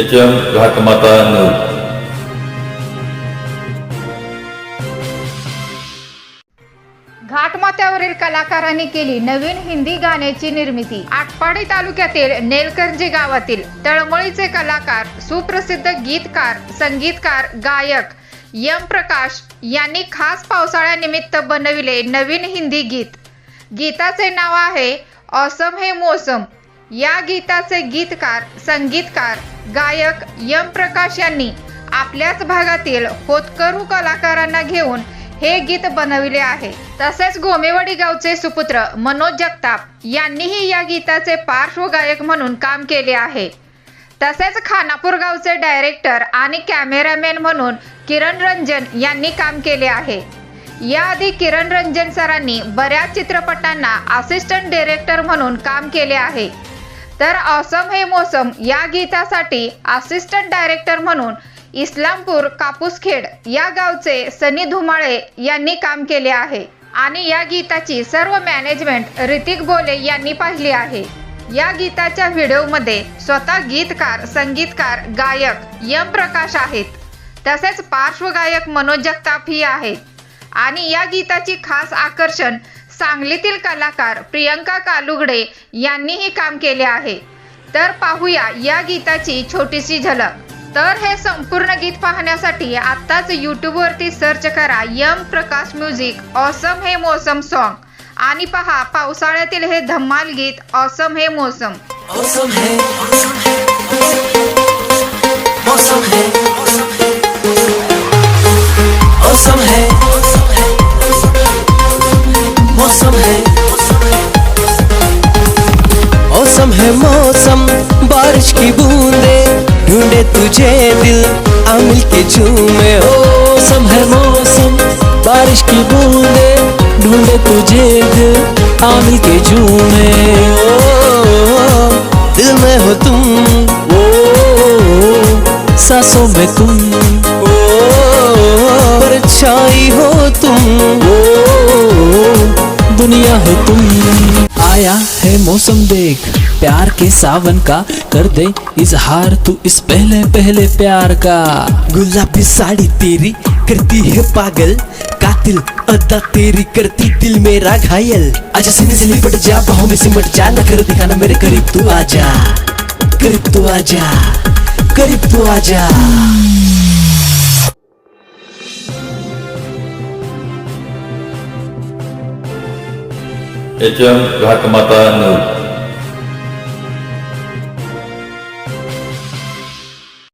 H M Ghatmata news घाटमाथ्यावरील कलाकारांनी केली नवीन हिंदी गाण्याची निर्मिती. आटपाडी तालुक्यातील नेलकंजी गावातील तळमळीचे कलाकार सुप्रसिद्ध गीतकार संगीतकार गायक यम प्रकाश यांनी खास पावसाळ्यानिमित्त बनविले नवीन हिंदी गीत. गीताचे नाव आहे ऑसम हे मोसम. या गीताचे गीतकार संगीतकार गायक यम प्रकाश यांनी आपल्याच भागातील होतकरू कलाकारांना घेऊन हे गीत बनविले आहे. तसेच गोमेवाडी गावचे सुपुत्र मनोज जगताप यांनीही या गीताचे पार्श्वगायक म्हणून काम केले आहे. तसेच खानापूर गावचे डायरेक्टर आणि कॅमेरामॅन म्हणून किरण रंजन यांनी काम केले आहे. याआधी किरण रंजन सरांनी बऱ्याच चित्रपटांना असिस्टंट डिरेक्टर म्हणून काम केले आहे. तर ऑसम हे मोसम या गीतासाठी असिस्टंट डायरेक्टर म्हणून इस्लामपूर कापूसखेड या गावचे सनी धुमाळे यांनी काम केले आहे. आणि या गीताची सर्व मॅनेजमेंट ऋतिक बोले यांनी पाहिली आहे. या गीताच्या व्हिडिओमध्ये स्वतः गीतकार संगीतकार गायक यम प्रकाश आहेत. तसेच पार्श्वगायक मनोज जगताप ही आहेत. आणि या गीताची खास आकर्षण सांगलीतील कलाकार प्रियंका कालुगडे यांनीही काम केले आहे. तर पाहूया या गीताची छोटीशी झलक. तर हे संपूर्ण गीत पाहण्यासाठी आत्ताच यूट्यूबवरती सर्च करा यम प्रकाश म्युझिक ऑसम हे मोसम सॉन्ग आणि पहा पावसाळ्यातील हे धम्माल गीत ऑसम हे मोसम. मौसम है मौसम मौसम है मौसम, बारिश की बूंदे, ढूंढे तुझे दिल आ मिलके झूमे। मौसम है मौसम, बारिश की बूंदे, ढूंढे तुझे दिल आ मिलके झूमे। दिल में हो तुम ओ सांसों में तुम ओ परछाई हो तुम ओ दुनिया हो तुम। आया है मौसम देख प्यार के सावन का कर दे इजहार तू इस पहले पहले प्यार का। गुलाबी साड़ी तेरी करती है पागल कातिल अदा तेरी करती दिल मेरा घायल। आजा सीने से लिपट जा बाहों में सिमट जा न कर दिखाना मेरे करीब तू आजा करीब तू आजा करीब तू आजा एच एम घाटमाता न्यूज